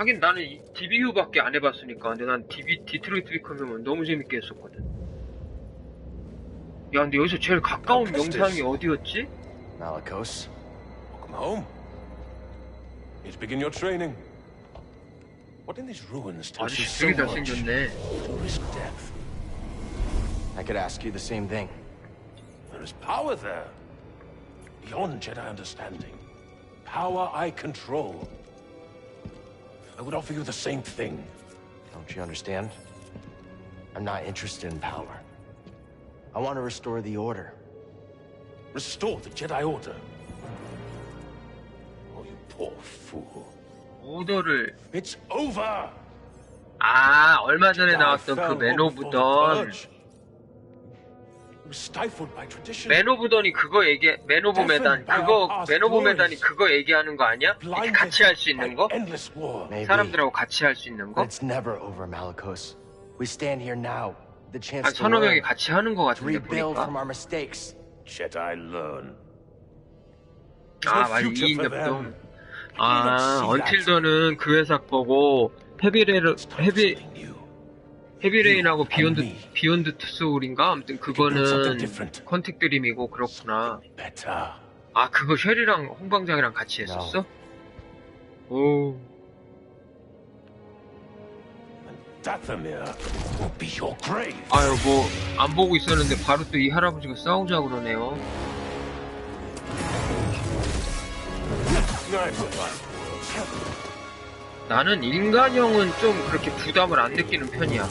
하긴 나는 이 DBU밖에 안 해봤으니까. 근데 난 DB, 디트로이트 비컴은 너무 재밌게 했었거든. 야, 근데 여기서 제일 가까운 아. 명상이 어디였지? Malikos? Welcome home. To begin your training. What in these ruins tells you so much to risk death? I could ask you the same thing. There is power there. Beyond Jedi understanding. Power I control. I would offer you the same thing. Don't you understand? I'm not interested in power. I want to restore the Order. Restore the Jedi Order. Oh, you poor fool. 오더를 It's over! 아 얼마 전에 Jedi 나왔던 그 fell 맨 before 오브 the 던 맨 오브 던이 그거 얘기 맨 오브 메단 그거 맨 오브 메단이 그거 얘기하는 거 아니야? 이렇게 같이 할 수 있는 by 거? 사람들하고 같이 할 수 있는 거? But it's never over, Malikos. We stand here now, the chance 한 서너 명이 같이 하는 거 같은데 보니까. 아 맞아 future 이인 for 덕동 them. 아 언틸더는 그 회사 거고 for 헤비. 헤비레인하고 비욘드. 비욘드 투 소울인가 아무튼 그거는. 컨택 드림이고 그렇구나. 아 그거 쉘이랑 홍방장이랑 같이 했었어? 오. 아유 뭐 안 보고 있었는데 바로 또 이 할아버지가 싸우자 그러네요. 나는 인간형은 좀 그렇게 부담을 안 느끼는 편이야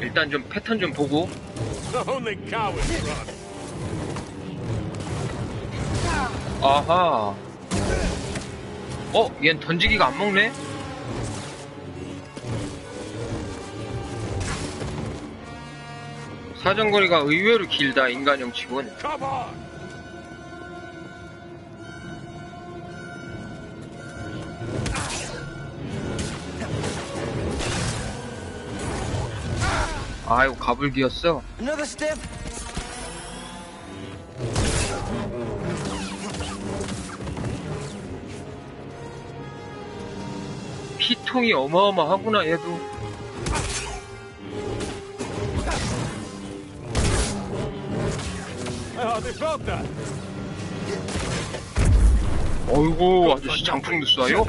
일단 좀 패턴 좀 보고. 아하 어? 얜 던지기가 안 먹네? 사정거리가 의외로 길다 인간형 치곤 아이고 가불기였어? 피통이 어마어마하구나 얘도. 어이구 아저씨 장풍도 쏴요?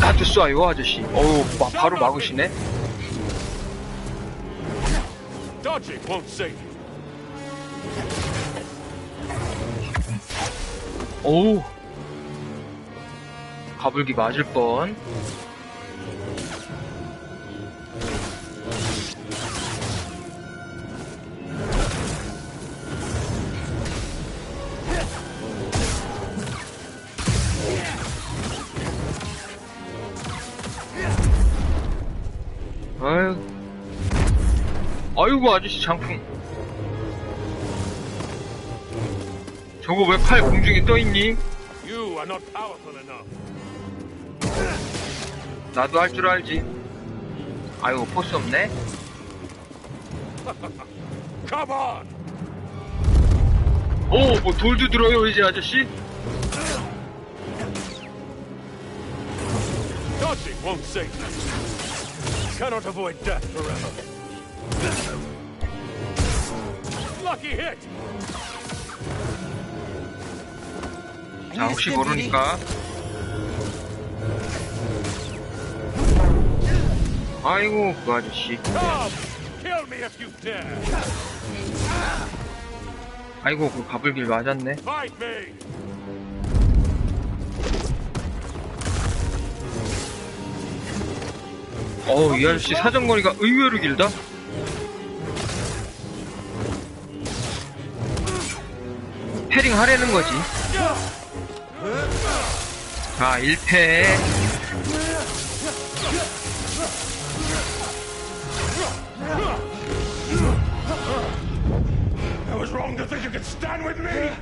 나도 쏴요 아저씨 어우 마- 바로 막으시네 Dodging won't save you. 어우 가불기 맞을 뻔 아이고 아저씨 장풍 저거 왜 팔 공중에 떠있니? 나도 할 줄 알지. 아이고, 포스 없네? Come on. 오, 뭐 돌도 들어요, 이제 아저씨? Dodging won't save you. Cannot avoid death forever. Lucky hit. 자, 혹시 모르니까. 아이고, 그 아저씨. Come. Kill me if you dare. 아이고, 그 가불길 맞았네. Fight me. 어우, 이 아저씨 사정거리가 의외로 길다? 패링 하려는 거지. 자, 1패. I was wrong to think you could stand with me.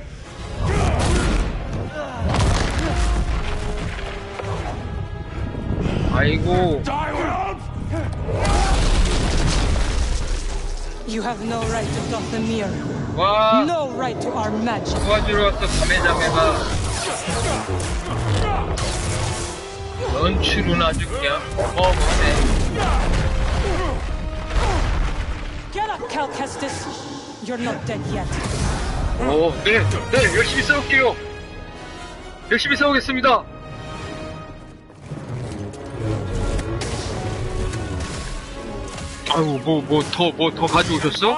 아이고, Die world. You have no right to Dathomir. 와, No right to our magic. 도와주러 왔어, 자매자매가. 연출은 아주 그냥 어마어마하네. Get up, Cal Kestis. You're not dead yet. 오, 네, 네, 열심히 싸울게요. 열심히 싸우겠습니다. 아유, 뭐, 뭐, 더, 뭐, 더 가져오셨어?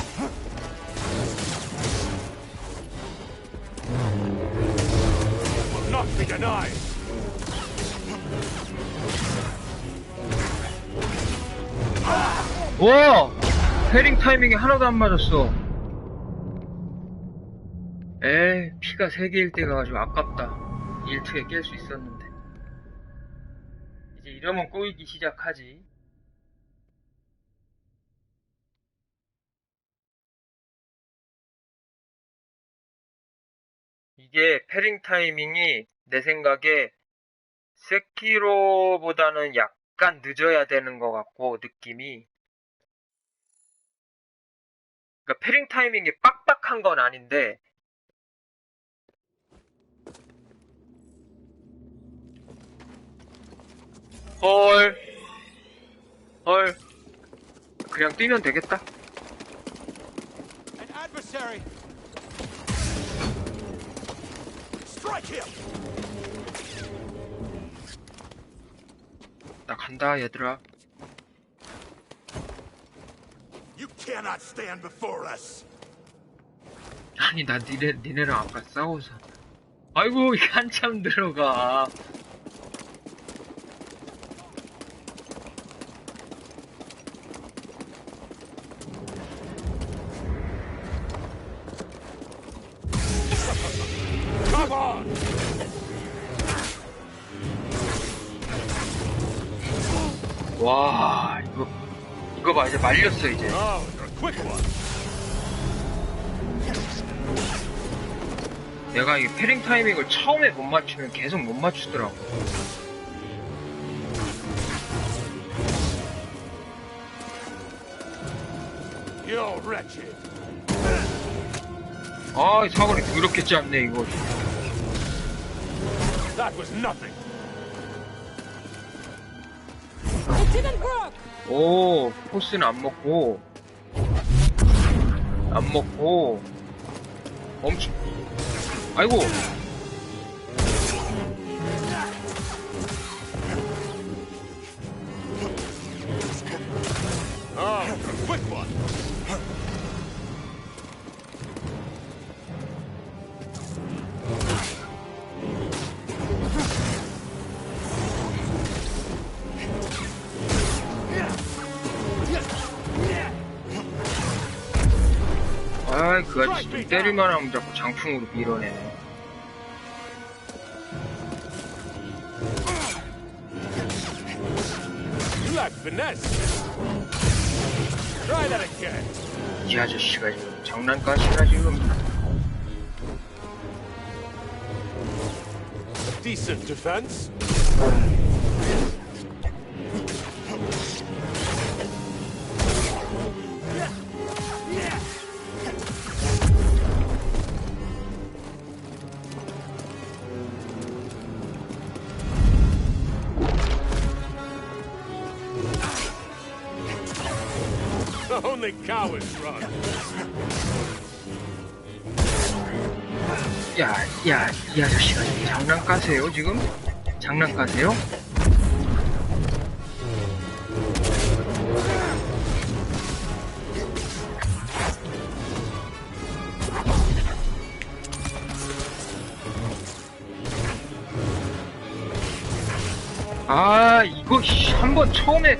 와! 패링 타이밍이 하나도 안 맞았어. 에 피가 3개일 때가 가지고 아깝다. 1투에 깰 수 있었는데. 이제 이러면 꼬이기 시작하지. 이게 패링 타이밍이 내 생각에 세키로보다는 약간 늦어야 되는 것 같고 느낌이 그러니까 패링 타이밍이 빡빡한 건 아닌데 헐. 헐. 그냥 뛰면 되겠다. 나 간다, 얘들아. You cannot stand before us. 아니, 나 니네, 니네랑 아까 싸워서. 아이고, 한참 들어가. 와, 봐, 이제 말렸어, 이제. 내가 이 패링 타이밍을 처음에 못 맞추면 계속 못 맞추더라고. You're wretched. 아, 이 사거리 그렇게 짧네, 이거. That was nothing. 오, 포스는 안 먹고, 안 먹고, 엄청, 아이고, 그좀 때릴만 하면 자꾸 장풍으로 밀어내네. You lack finesse. Try that again. 이 아저씨가 지금 장난까지나 지금. Decent defense. Only cowards run. 야, 야, 이 아저씨가 지금 장난까세요, 지금? 장난까세요? 아, 이거, 씨, 한번 처음에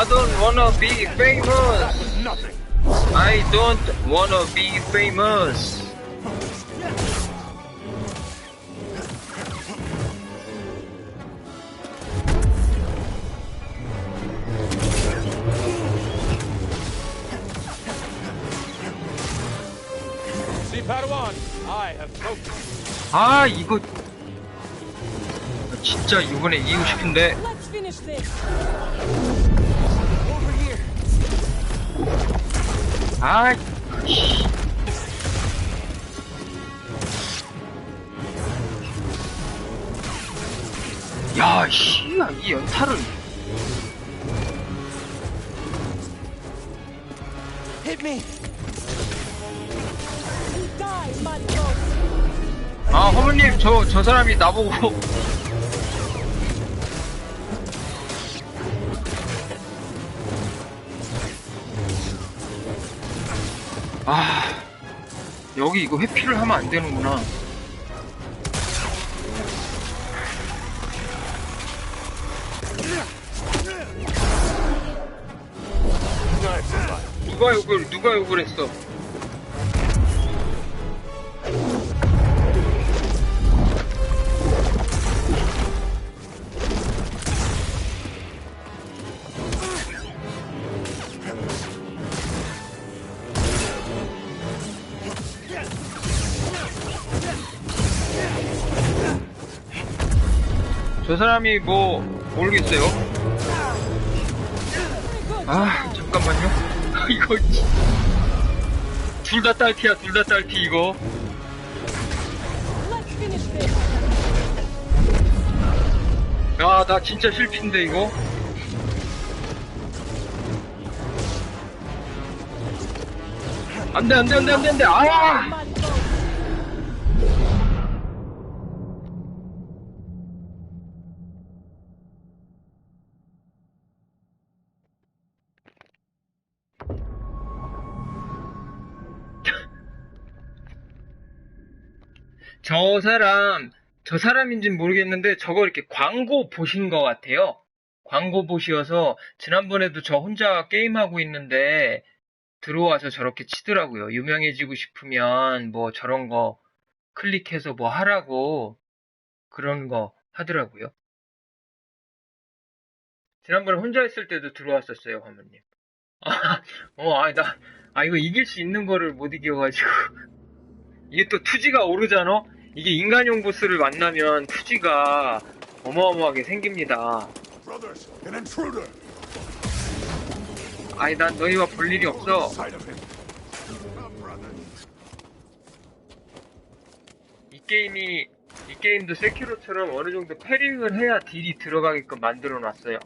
I don't wanna be famous. Nothing. I don't wanna be famous. See, Padawan, I have spoken. 아, 이거. 진짜 이번에 이기고 싶은데. 아, 씨. 야, 씨, 이 연타를. Hit me! 아, 허무님, 저, 저 사람이 나보고. 아, 여기 이거 회피를 하면 안 되는구나. 누가 욕을, 누가 욕을 했어? 사람이 뭐 모르겠어요. 아 잠깐만요. 이거 둘 다 딸피야, 둘 다 딸피 이거. Let's finish this. 야, 나 진짜 실패인데 이거. 안돼, 안돼, 안돼, 안돼, 안돼. 아! 저 사람, 저 사람인지는 모르겠는데 저거 이렇게 광고 보신 것 같아요. 광고 보시어서 지난번에도 저 혼자 게임하고 있는데 들어와서 저렇게 치더라고요. 유명해지고 싶으면 뭐 저런 거 클릭해서 뭐 하라고 그런 거 하더라고요. 지난번에 혼자 있을 때도 들어왔었어요, 화무님. 아, 어, 아, 나, 아, 이거 이길 수 있는 거를 못 이겨가지고. 이게 또 투지가 오르잖아? 이게 인간용 보스를 만나면 투지가 어마어마하게 생깁니다. 아니, 난 너희와 볼 일이 없어. Oh. 이 게임이, 이 게임도 세키로처럼 어느 정도 패링을 해야 딜이 들어가게끔 만들어 놨어요.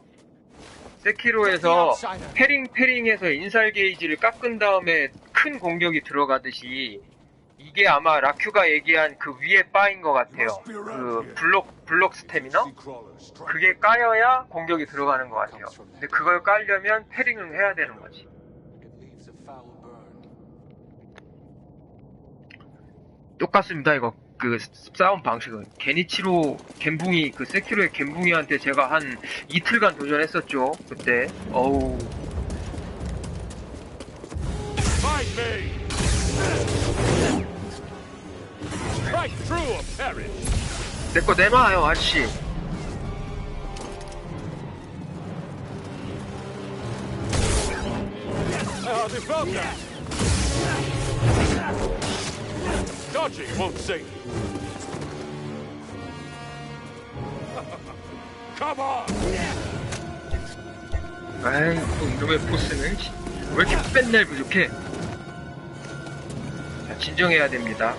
세키로에서 패링 패링해서 인살 게이지를 깎은 다음에 큰 공격이 들어가듯이 이게 아마 라큐가 얘기한 그 위에 빠인 것 같아요. 그 블록 블록 스태미너? 그게 까여야 공격이 들어가는 것 같아요. 근데 그걸 깔려면 패링을 해야 되는 거지. 똑같습니다, 이거. 그 싸움 방식은. 게니치로 갬붕이, 그 세키로의 갬붕이한테 제가 한 이틀간 도전했었죠. 그때. 어우. Me! 내거 내놔요, 아저씨. I hardly felt that. Dodging won't save you. Come on! 아이, 또 이놈의 보스는 씨, 왜 이렇게 맨날 부족해? 자, 진정해야 됩니다.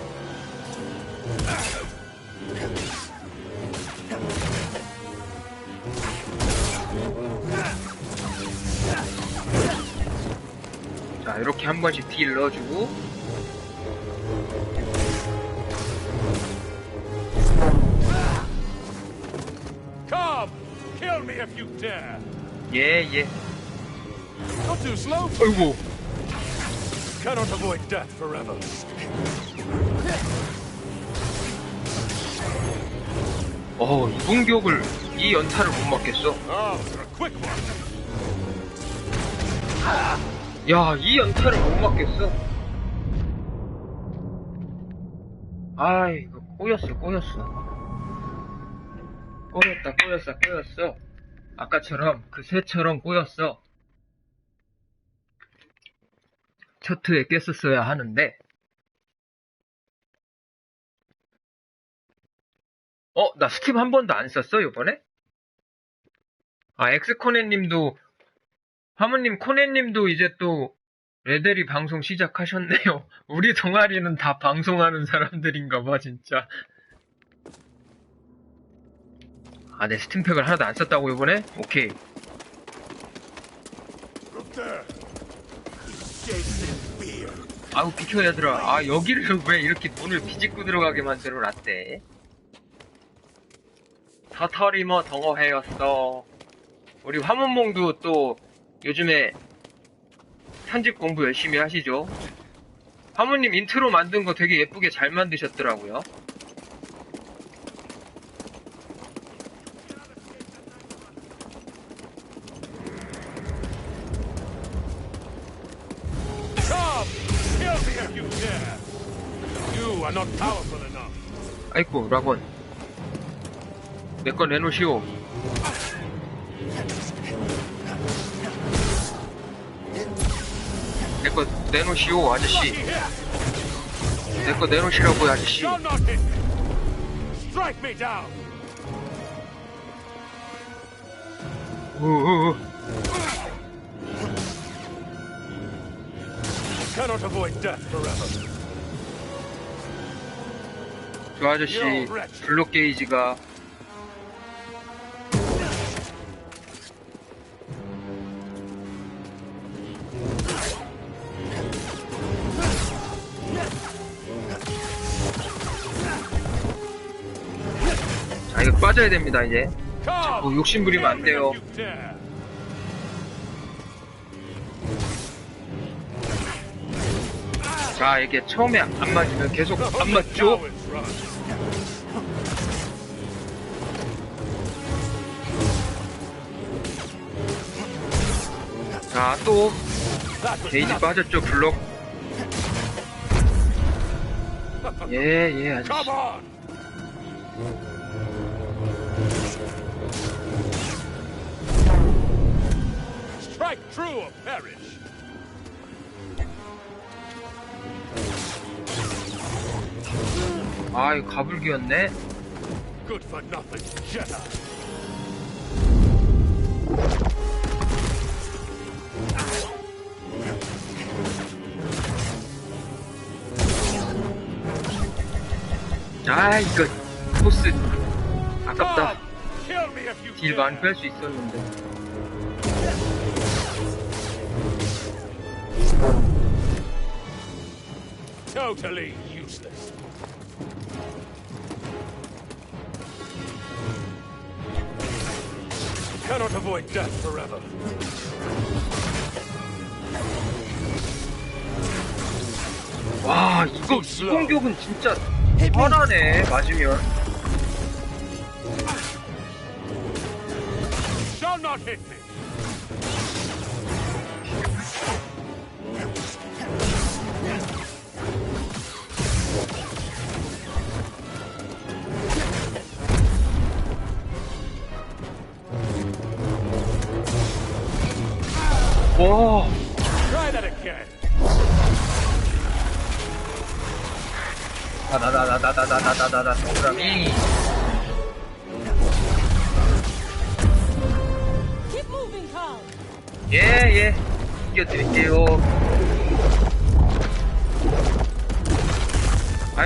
자, 이렇게 한 번씩 딜 넣어주고, dare! 예, 예. Not too slow. 어이구. Cannot avoid death forever. 어, 이 공격을, 이 연타를 못 맞겠어. Oh, 야, 이 연타를 못 맞겠어. 아이, 이거 꼬였어, 꼬였어. 꼬였다, 꼬였어, 꼬였어. 아까처럼, 그 새처럼 꼬였어. 첫 트에 깼었어야 하는데. 어, 나 스킵 한 번도 안 썼어, 요번에? 아, 엑스코네님도, 화무님, 코네님도 이제 또, 레데리 방송 시작하셨네요. 우리 동아리는 다 방송하는 사람들인가 봐, 진짜. 아, 내 스팀팩을 하나도 안 썼다고, 요번에? 오케이. 아우, 비켜, 얘들아. 아, 여기를 왜 이렇게 문을 비집고 들어가게 만들어 놨대? 터터리머 덩어회였어. 우리 화문몽도 또 요즘에 편집 공부 열심히 하시죠? 화문님 인트로 만든 거 되게 예쁘게 잘 만드셨더라고요. 아이고, 라곤. 내 거 내놓으시오. 내거 내놓으시오, 아저씨. Here! 내거 내놓으시라고요, 아저씨. Shall not hit me! Strike me down! 우우우. Cannot avoid death forever. 저 아저씨, 블록 게이지가. 빠져야 됩니다, 이제. Come! 뭐 욕심 부리면 안 돼요. 자, 이게 처음에 안 맞으면 계속 안 맞죠? Cowards run. 자, 또 That was 게이지 nothing. 빠졌죠, 블록. 예, 예, 아저씨. Strike true or perish! 아, 이거 가불기였네. Good for nothing, Jedi! 아, 이거 코스 아깝다. 딜! 많이 뺄 수 있었는데. Totally useless. Cannot avoid death forever. 와, 이거 이 공격은 진짜 편하네. 맞으면. Shall not hit me.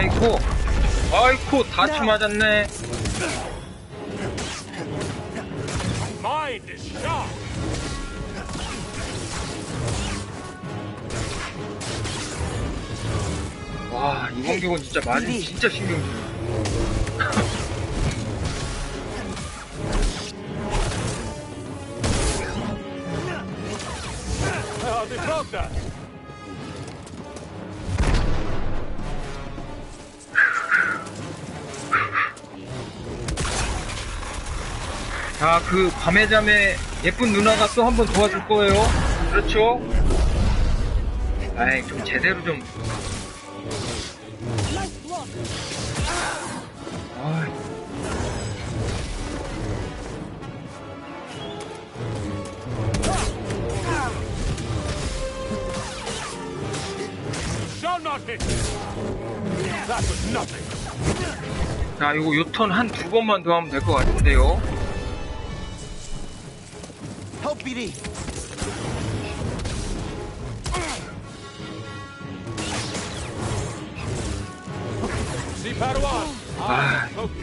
아이고, 아이고, 다치 맞았네. 와, 이 공격은 진짜 맞으면 진짜 신경 쓰네. Uh, 자, 그 밤의 잠에 예쁜 누나가 또 한 번 도와줄 거예요. 그렇죠? 아이, 좀 제대로 좀. 아이. 자, 이거 요턴 한 두 번만 더 하면 될 것 같은데요. PD. See Padawan. Ah.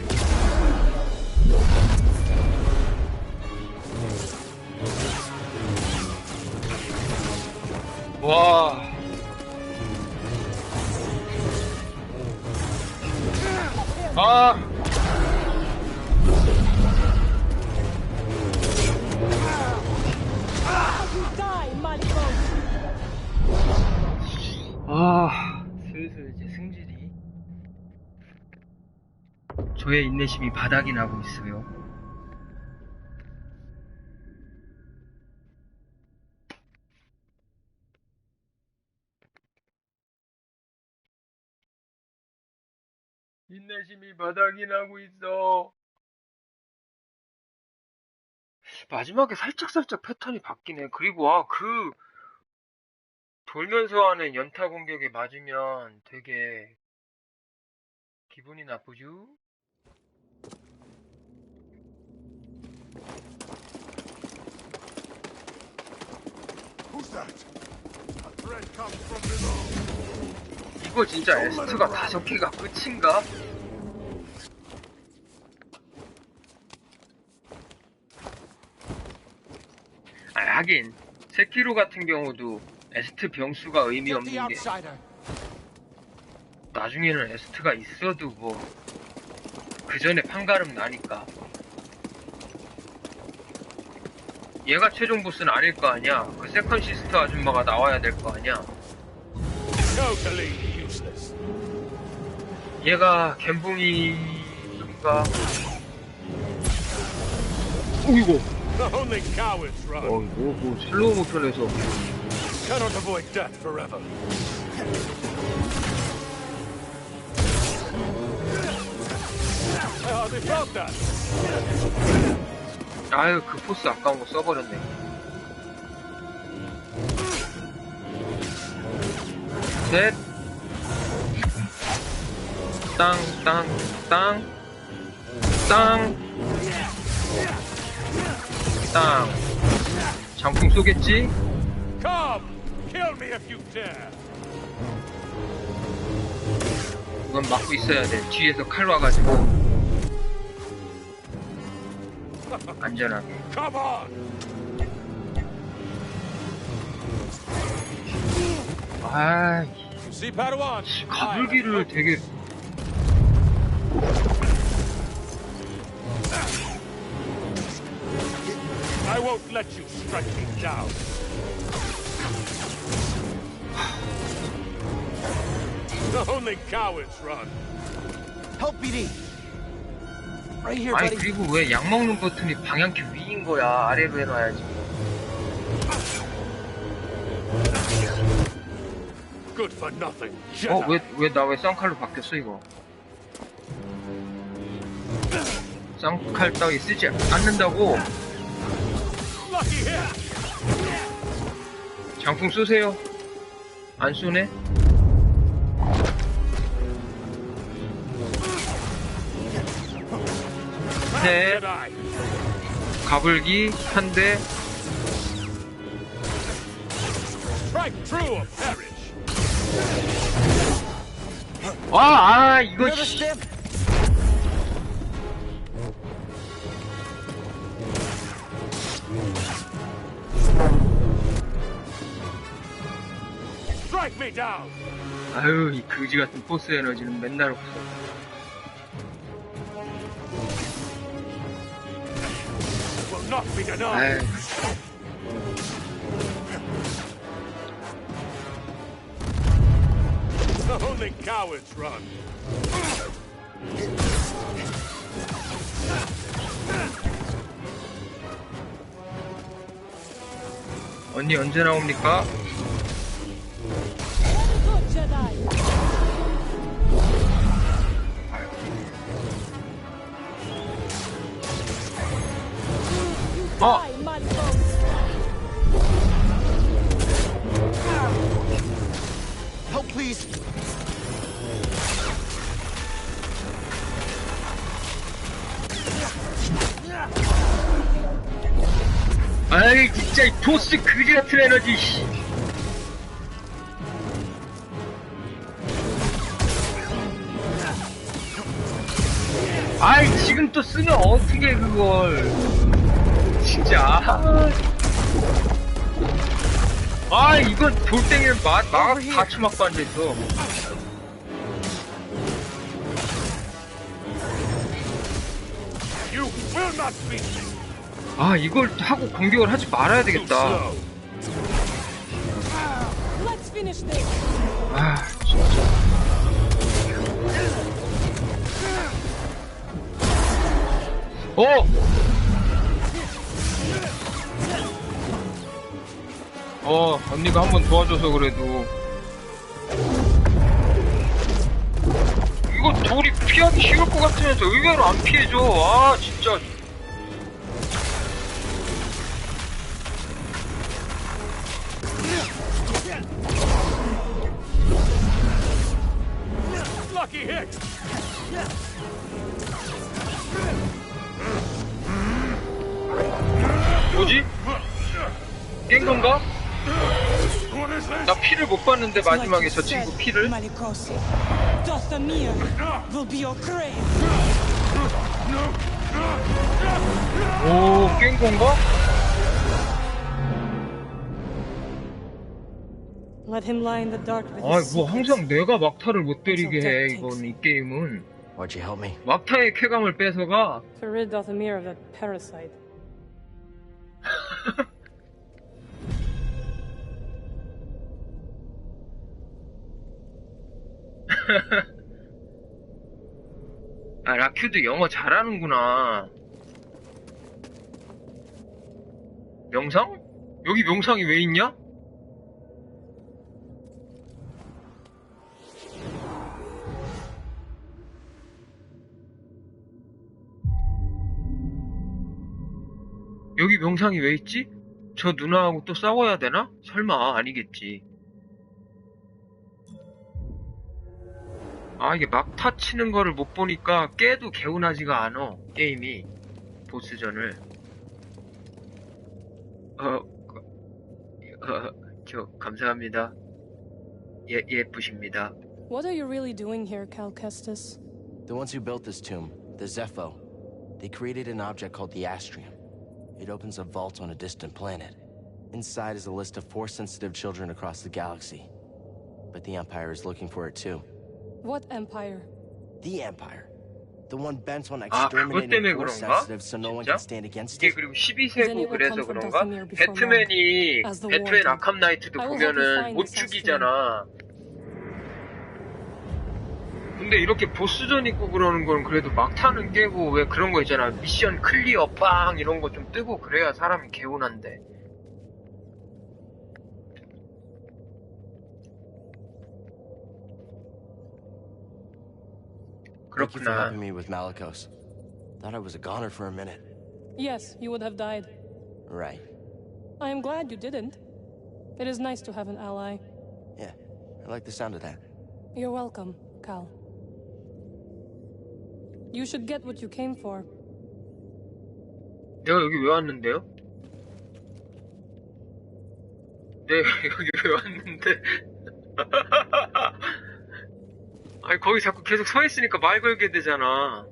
저의 인내심이 바닥이 나고 있어요. 인내심이 바닥이 나고 있어. 마지막에 살짝살짝 패턴이 바뀌네. 그리고, 아, 그, 돌면서 하는 연타 공격에 맞으면 되게 기분이 나쁘죠? 이거 진짜 에스트가 다섯 개가 끝인가? 아, 하긴 세키로 같은 경우도 에스트 병수가 의미 없는 게. 나중에는 에스트가 있어도 뭐 그 전에 판가름 나니까 얘가 최종 보스는 아닐 거 아니야. 그 세컨 시스터 아줌마가 나와야 될 거 아니야. 얘가 갬붕이인가? 오이고. 어 이거 뭐 슬로우 모션에서 아유 그 포스 아까운 거 써버렸네 셋 땅, 땅, 땅, 땅, 땅. 장풍 쏘겠지? 이건 막고 있어야 돼. 뒤에서 칼 와가지고. 안전하게. Come on! 아, See Padawan? 가불기를 되게 I won't let you strike me down. The only cowards run. Help BD. Right here, 아니 buddy. 그리고 왜 약 먹는 버튼이 방향키 위인 거야 아래로 해놔야지. 어 왜 왜 나 왜 쌍칼로 바뀌었어 이거 쌍칼 따위 쓰지 않는다고! 장풍 쏘세요 안 쏘네 셋. 가불기 한대. 아, 아 이거 씨. 아유 이 그지 같은 포스 에너지는 맨날 없어 The only cowards run. 언니 언제 나옵니까? 어! 아이 진짜 이 토스 그지 같은 에너지 씨. 아이 지금 또 쓰면 어떻게 그걸 진짜 아 이건 돌덩이를 막 막아 다 쳐맞고 앉아있어. 아 이걸 하고 공격을 하지 말아야 되겠다. 아 진짜 어! 어 언니가 한 번 도와줘서 그래도 이거 돌이 피하기 쉬울 것 같으면서 의외로 안 피해줘 아 진짜. 뭐지? 깬 건가? 나 피를 못 봤는데 마지막에 저 친구 피를 Malikos. Dothamir will be your grave. 오, 깬 건가? Let him lie in the dark with 아, his 뭐 secrets. 항상 내가 막타를 못 때리게 해, 이건 이 게임은. Why'd you help me? 막타의 쾌감을 뺏어가. 아, 라큐도 영어 잘하는구나. 명상? 여기 명상이 왜 있냐? 여기 명상이 왜 있지? 저 누나하고 또 싸워야 되나? 설마 아니겠지. 아 이게 막타 치는 거를 못 보니까 깨도 개운하지가 않아 게임이 보스전을 어, 어, 저 감사합니다 예 예쁘십니다 What are you really doing here, Cal Kestis? The ones who built this tomb, the Zepho, they created an object called the Astrium. It opens a vault on a distant planet. Inside is a list of force sensitive children across the galaxy. But the Empire is looking for it too. What empire? The Empire. The one bent on 아 그것 때문에 exterminating force 그런가? sensitive so no one can stand against 이게 it. 그리고 Then 12세고 it will 그래서 그런가? 배트맨이 배트맨. 아캄 나이트도 보면은 못 죽이잖아 근데 이렇게 보스전 있고 그러는 건 그래도 막타는 깨고 왜 그런 거 있잖아 미션 클리어 빵 이런 거 좀 뜨고 그래야 사람이 개운한데 Thank you for 그렇구나 helping me with Malikos. Thought I was a goner for a minute. Yes, you would have died. Right. I am glad you didn't. It is nice to have an ally. Yeah. I like the sound of that. You're welcome, Cal. You should get what you came for. 내가 여기 왜 왔는데요? 네 여기 왜 왔는데 아니 거기 자꾸 계속 서 있으니까 말 걸게 되잖아